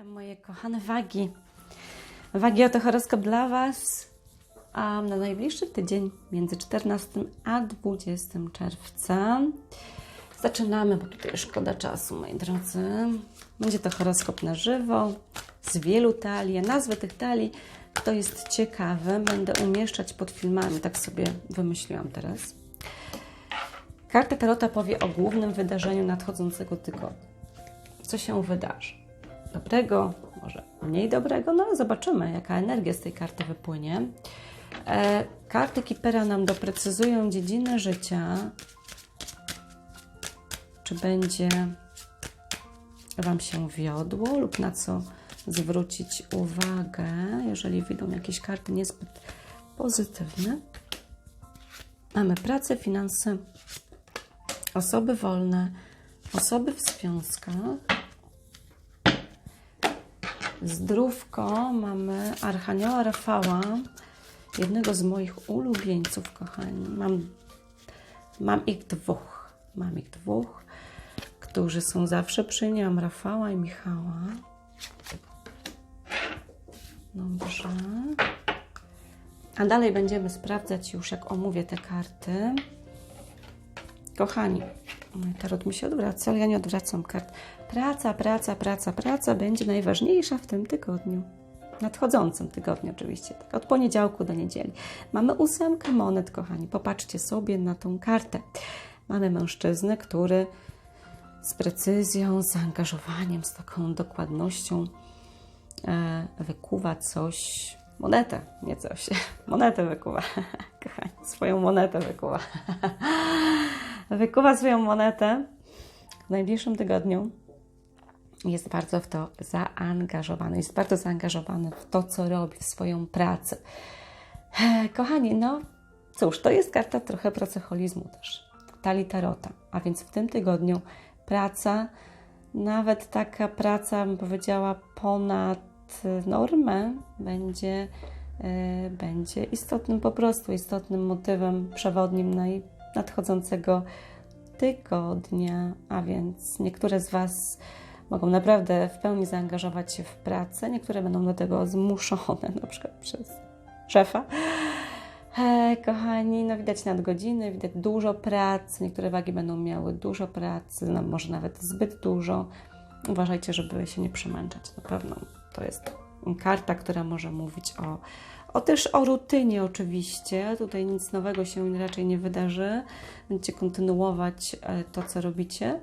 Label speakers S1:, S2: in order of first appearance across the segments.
S1: Witam moje kochane wagi. Wagi oto horoskop dla Was a na najbliższy tydzień między 14 a 20 czerwca. Zaczynamy, bo tutaj szkoda czasu, moi drodzy. Będzie to horoskop na żywo z wielu talii. A Nazwy tych talii, kto jest ciekawy, będę umieszczać pod filmami. Tak sobie wymyśliłam teraz. Karta Tarota powie o głównym wydarzeniu nadchodzącego tygodnia. Co się wydarzy? Dobrego, może mniej dobrego, no ale zobaczymy, jaka energia z tej karty wypłynie. E, karty Kipera nam doprecyzują dziedzinę życia. Czy będzie Wam się wiodło lub na co zwrócić uwagę, jeżeli widzą jakieś karty niezbyt pozytywne. Mamy pracę, finanse, osoby wolne, osoby w związkach. Zdrówko mamy Archanioła Rafała, jednego z moich ulubieńców, kochani. Mam, mam ich dwóch. Mam ich dwóch, którzy są zawsze przy niej. Mam Rafała i Michała. Dobrze. A dalej będziemy sprawdzać już, jak omówię te karty. Kochani, tarot mi się odwraca, ale ja nie odwracam kart. Praca, praca, praca, praca będzie najważniejsza w tym tygodniu. Nadchodzącym tygodniu oczywiście, tak od poniedziałku do niedzieli. Mamy ósemkę monet, kochani. Popatrzcie sobie na tą kartę. Mamy mężczyznę, który z precyzją, z zaangażowaniem, z taką dokładnością e, wykuwa coś, monetę, nie coś, monetę wykuwa, kochani, swoją monetę wykuwa. wykuwa swoją monetę w najbliższym tygodniu. Jest bardzo w to zaangażowany, jest bardzo zaangażowany w to, co robi, w swoją pracę. Kochani, no cóż, to jest karta trochę pracoholizmu też, talii tarota, a więc w tym tygodniu praca, nawet taka praca, bym powiedziała, ponad normę, będzie, e, będzie istotnym, po prostu istotnym motywem przewodnim naj- nadchodzącego tygodnia, a więc niektóre z Was mogą naprawdę w pełni zaangażować się w pracę, niektóre będą do tego zmuszone, na przykład przez szefa. Kochani, no widać nadgodziny, widać dużo pracy, niektóre wagi będą miały dużo pracy, no może nawet zbyt dużo. Uważajcie, żeby się nie przemęczać, na pewno to jest karta, która może mówić o, o też o rutynie oczywiście. Tutaj nic nowego się raczej nie wydarzy. Będziecie kontynuować e, to, co robicie,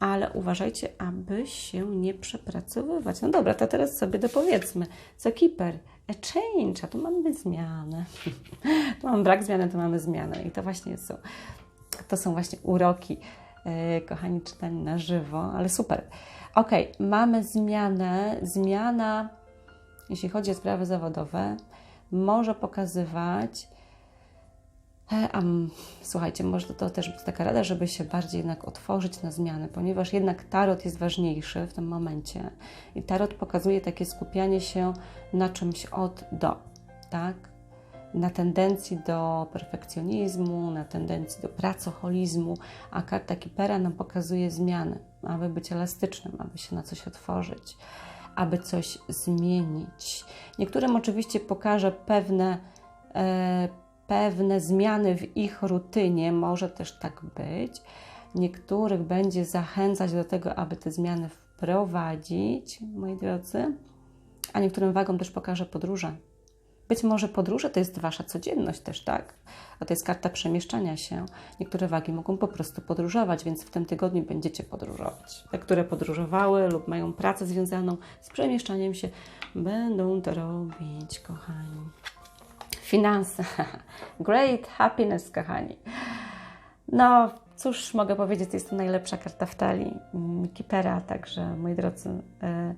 S1: ale uważajcie, aby się nie przepracowywać. No dobra, to teraz sobie dopowiedzmy. Co Kiper? A change, a tu mamy zmianę. tu mamy brak zmiany, tu mamy zmianę. I to właśnie są, to są właśnie uroki, e, kochani, czytani na żywo, ale super. Ok, mamy zmianę. Zmiana, jeśli chodzi o sprawy zawodowe, może pokazywać. E, A, słuchajcie, może to też być taka rada, żeby się bardziej jednak otworzyć na zmiany, ponieważ jednak tarot jest ważniejszy w tym momencie i tarot pokazuje takie skupianie się na czymś od do, tak? Na tendencji do perfekcjonizmu, na tendencji do pracoholizmu, a karta Kipera nam pokazuje zmiany, aby być elastycznym, aby się na coś otworzyć, aby coś zmienić. Niektórym oczywiście pokaże pewne e, pewne zmiany w ich rutynie, może też tak być. Niektórych będzie zachęcać do tego, aby te zmiany wprowadzić, moi drodzy, a niektórym wagom też pokaże podróże. Być może podróże to jest Wasza codzienność też, tak? A to jest karta przemieszczania się. Niektóre wagi mogą po prostu podróżować, więc w tym tygodniu będziecie podróżować. Te, które podróżowały lub mają pracę związaną z przemieszczaniem się, będą to robić, kochani. Finanse. Great happiness, kochani. No, cóż mogę powiedzieć, jest to najlepsza karta w talii Kipera, także moi drodzy, e,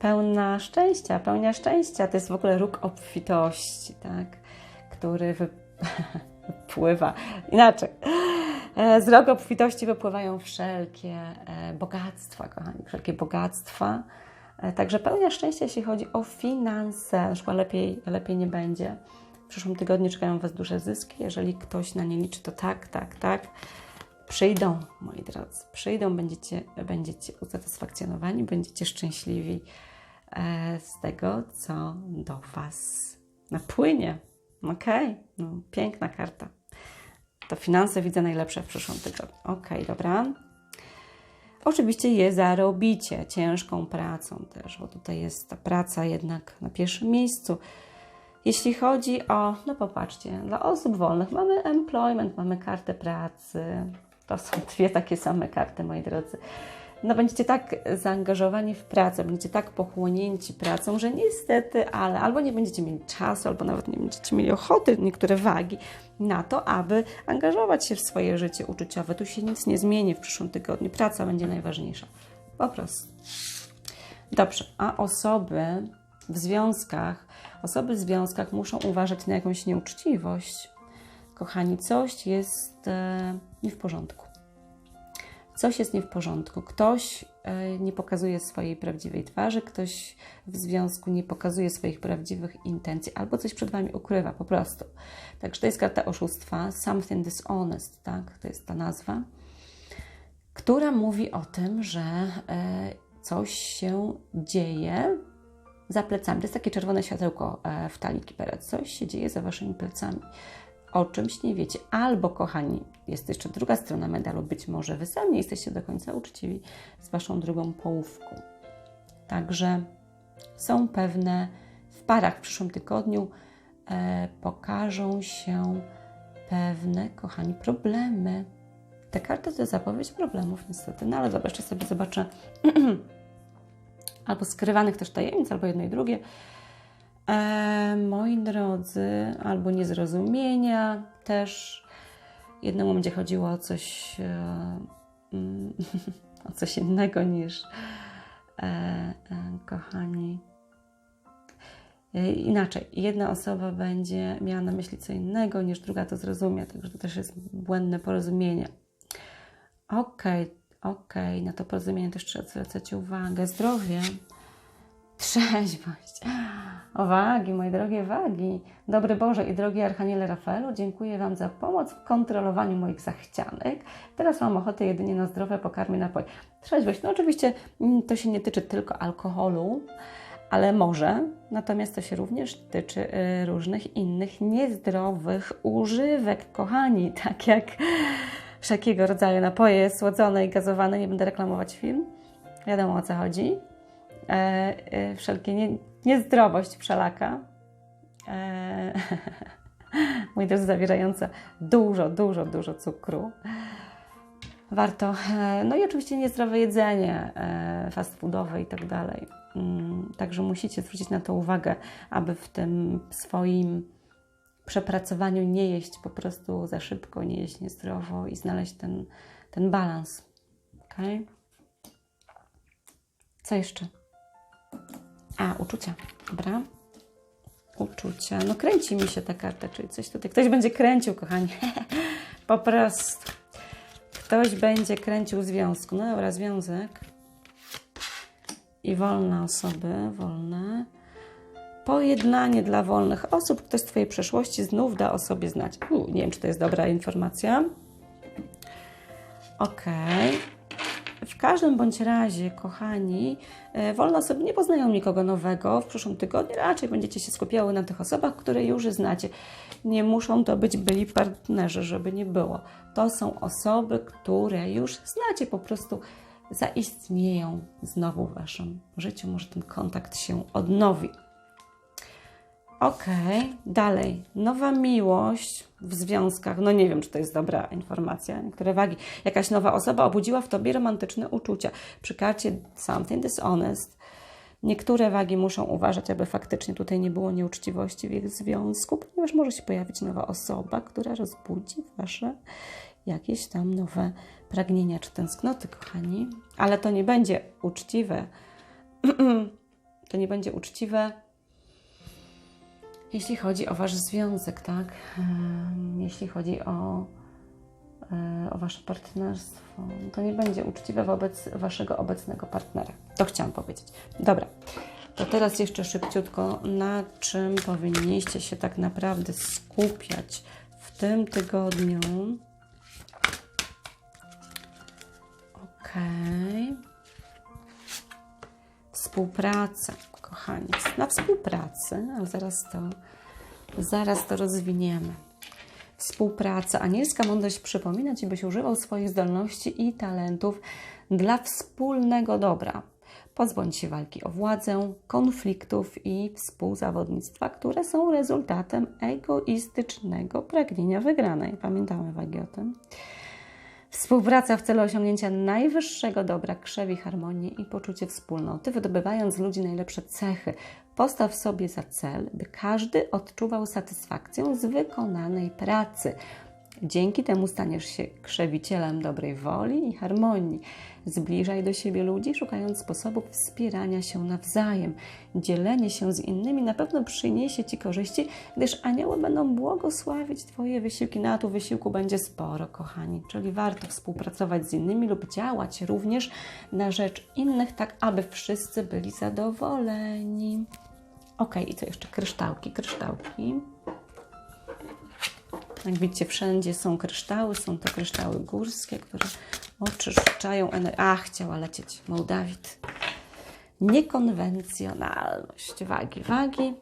S1: pełna szczęścia, pełnia szczęścia. To jest w ogóle róg obfitości, tak? Który wy... wypływa inaczej. E, Z rogu obfitości wypływają wszelkie e, bogactwa, kochani, wszelkie bogactwa. E, Także pełnia szczęścia, jeśli chodzi o finanse. Na przykład lepiej, lepiej nie będzie. W przyszłym tygodniu czekają Was duże zyski. Jeżeli ktoś na nie liczy, to tak, tak, tak. przyjdą, moi drodzy, przyjdą, będziecie, będziecie usatysfakcjonowani, będziecie szczęśliwi z tego, co do Was napłynie. Okej, no, piękna karta. To finanse widzę najlepsze w przyszłym tygodniu. Okej, dobra. Oczywiście je zarobicie ciężką pracą też, bo tutaj jest ta praca jednak na pierwszym miejscu. Jeśli chodzi o, no popatrzcie, dla osób wolnych mamy employment, mamy kartę pracy. To są dwie takie same karty, moi drodzy. No będziecie tak zaangażowani w pracę, będziecie tak pochłonięci pracą, że niestety, ale albo nie będziecie mieli czasu, albo nawet nie będziecie mieli ochoty, niektóre wagi na to, aby angażować się w swoje życie uczuciowe. Tu się nic nie zmieni w przyszłym tygodniu. Praca będzie najważniejsza. Po prostu. Dobrze, a osoby w związkach, osoby w związkach muszą uważać na jakąś nieuczciwość. Kochani, coś jest e, nie w porządku. Coś jest nie w porządku. Ktoś e, nie pokazuje swojej prawdziwej twarzy, ktoś w związku nie pokazuje swoich prawdziwych intencji, albo coś przed Wami ukrywa po prostu. Także to jest karta oszustwa, something dishonest, tak? To jest ta nazwa, która mówi o tym, że e, coś się dzieje za plecami. To jest takie czerwone światełko e, w talii kipera. Coś się dzieje za Waszymi plecami. O czymś nie wiecie. Albo, kochani, jest jeszcze druga strona medalu. Być może Wy sami jesteście do końca uczciwi z Waszą drugą połówką. Także są pewne w parach w przyszłym tygodniu e, pokażą się pewne, kochani, problemy. Te karty to zapowiedź problemów, niestety. No ale zobaczcie sobie, zobaczę albo skrywanych też tajemnic, albo jedno i drugie. E, moi drodzy, albo niezrozumienia też. Jednemu będzie chodziło o coś, e, mm, o coś innego niż e, e, kochani. E, Inaczej, jedna osoba będzie miała na myśli co innego niż druga to zrozumie, także to też jest błędne porozumienie. Okej, okej, na to porozumienie też trzeba zwracać uwagę. Zdrowie, trzeźwość. O wagi, moje drogie wagi. Dobry Boże i drogi Archaniele Rafaelu, dziękuję Wam za pomoc w kontrolowaniu moich zachcianek. Teraz mam ochotę jedynie na zdrowe pokarmy napoje. Trzeźwość, no oczywiście mm, to się nie tyczy tylko alkoholu, ale może. Natomiast to się również tyczy y, różnych innych niezdrowych używek, kochani, tak jak wszelkiego rodzaju napoje słodzone i gazowane. Nie będę reklamować film. Wiadomo o co chodzi. E, e, wszelkie nie, niezdrowość wszelaka. E, mój drodzy, zawierająca dużo, dużo, dużo cukru. Warto. No i oczywiście niezdrowe jedzenie, fast foodowe i tak dalej. Mm, Także musicie zwrócić na to uwagę, aby w tym swoim przepracowaniu nie jeść po prostu za szybko, nie jeść niezdrowo i znaleźć ten, ten balans. Okay? Co jeszcze? A, uczucia. Dobra. Uczucia. No kręci mi się ta karta, czyli coś tutaj. Ktoś będzie kręcił, kochani. po prostu. Ktoś będzie kręcił związku. No dobra, związek. I wolne osoby, wolne. Pojednanie dla wolnych osób. Ktoś z Twojej przeszłości znów da o sobie znać. U, nie wiem, czy to jest dobra informacja. Okej. W każdym bądź razie, kochani, e, wolne osoby nie poznają nikogo nowego w przyszłym tygodniu. Raczej będziecie się skupiały na tych osobach, które już znacie. Nie muszą to być byli partnerzy, żeby nie było. To są osoby, które już znacie, po prostu zaistnieją znowu w Waszym życiu. Może ten kontakt się odnowi. Okej, dalej. Nowa miłość w związkach. No nie wiem, czy to jest dobra informacja. Niektóre wagi. Jakaś nowa osoba obudziła w tobie romantyczne uczucia. Przy karcie something dishonest. Niektóre wagi muszą uważać, aby faktycznie tutaj nie było nieuczciwości w ich związku, ponieważ może się pojawić nowa osoba, która rozbudzi wasze jakieś tam nowe pragnienia czy tęsknoty, kochani. Ale to nie będzie uczciwe. to nie będzie uczciwe jeśli chodzi o Wasz związek, tak? Jeśli chodzi o, e, o Wasze partnerstwo, to nie będzie uczciwe wobec Waszego obecnego partnera. To chciałam powiedzieć. Dobra, to teraz jeszcze szybciutko, na czym powinniście się tak naprawdę skupiać w tym tygodniu. Okej. Współpraca, kochani. Na współpracy, ale zaraz to, zaraz to rozwiniemy. Współpraca. Anielska mądrość przypomina Ci, byś używał swoich zdolności i talentów dla wspólnego dobra. Pozbądź się walki o władzę, konfliktów i współzawodnictwa, które są rezultatem egoistycznego pragnienia wygranej. Pamiętamy wagi o tym. Współpraca w celu osiągnięcia najwyższego dobra krzewi harmonię i poczucie wspólnoty, wydobywając z ludzi najlepsze cechy. Postaw sobie za cel, by każdy odczuwał satysfakcję z wykonanej pracy. Dzięki temu staniesz się krzewicielem dobrej woli i harmonii. Zbliżaj do siebie ludzi, szukając sposobów wspierania się nawzajem. Dzielenie się z innymi na pewno przyniesie Ci korzyści, gdyż anioły będą błogosławić Twoje wysiłki. Na tu wysiłku będzie sporo, kochani. Czyli warto współpracować z innymi lub działać również na rzecz innych, tak aby wszyscy byli zadowoleni. Ok, i co jeszcze? Kryształki, kryształki. Jak widzicie, wszędzie są kryształy, są to kryształy górskie, które oczyszczają energię. A, chciała lecieć Mołdawit. Niekonwencjonalność. Wagi, wagi.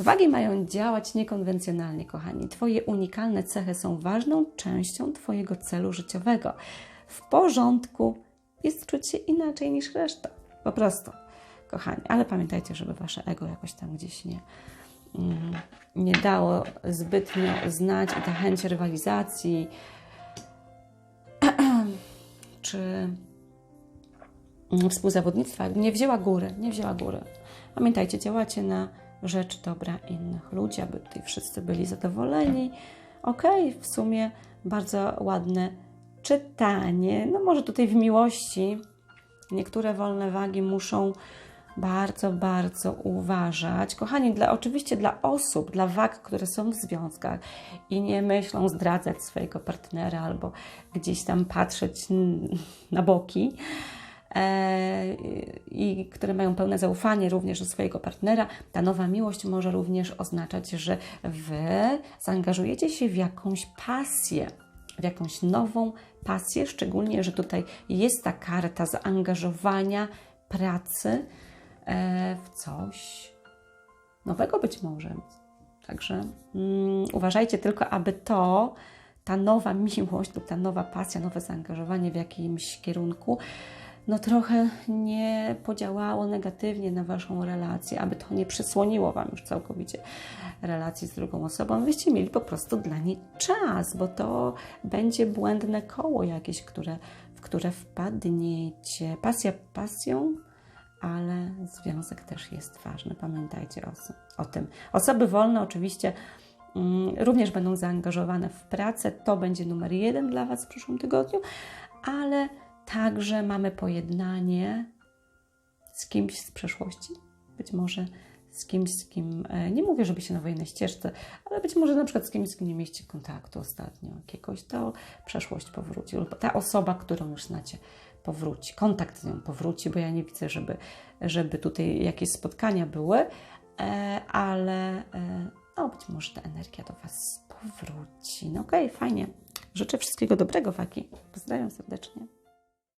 S1: Wagi mają działać niekonwencjonalnie, kochani. Twoje unikalne cechy są ważną częścią Twojego celu życiowego. W porządku jest czuć się inaczej niż reszta. Po prostu, kochani. Ale pamiętajcie, żeby Wasze ego jakoś tam gdzieś nie, mm, nie dało zbytnio znać i ta chęć rywalizacji czy mm, współzawodnictwa nie wzięła góry, nie wzięła góry. Pamiętajcie, działacie na rzecz dobra innych ludzi, aby tutaj wszyscy byli zadowoleni. Okej, okay, w sumie bardzo ładne czytanie. No może tutaj w miłości niektóre wolne wagi muszą bardzo, bardzo uważać. Kochani, dla, oczywiście dla osób, dla wag, które są w związkach i nie myślą zdradzać swojego partnera albo gdzieś tam patrzeć na boki, e, i które mają pełne zaufanie również do swojego partnera, ta nowa miłość może również oznaczać, że Wy zaangażujecie się w jakąś pasję, w jakąś nową pasję, szczególnie, że tutaj jest ta karta zaangażowania, pracy, w coś nowego być może. Także mm, uważajcie tylko, aby to, ta nowa miłość lub ta nowa pasja, nowe zaangażowanie w jakimś kierunku, no trochę nie podziałało negatywnie na Waszą relację, aby to nie przysłoniło Wam już całkowicie relacji z drugą osobą. Wyście mieli po prostu dla niej czas, bo to będzie błędne koło jakieś, które, w które wpadniecie. Pasja pasją, ale związek też jest ważny. Pamiętajcie o, o tym. Osoby wolne oczywiście mm, również będą zaangażowane w pracę. To będzie numer jeden dla Was w przyszłym tygodniu, ale także mamy pojednanie z kimś z przeszłości. Być może z kimś, z kim, e, nie mówię, żeby się na wojennej ścieżce, ale być może na przykład z kimś, z kim nie mieliście kontaktu ostatnio jakiegoś, to przeszłość powróci, lub ta osoba, którą już znacie, powróci, kontakt z nią powróci, bo ja nie widzę, żeby, żeby tutaj jakieś spotkania były, e, ale e, no, być może ta energia do Was powróci. No okej, okay, fajnie. Życzę wszystkiego dobrego, Wagi. Pozdrawiam serdecznie.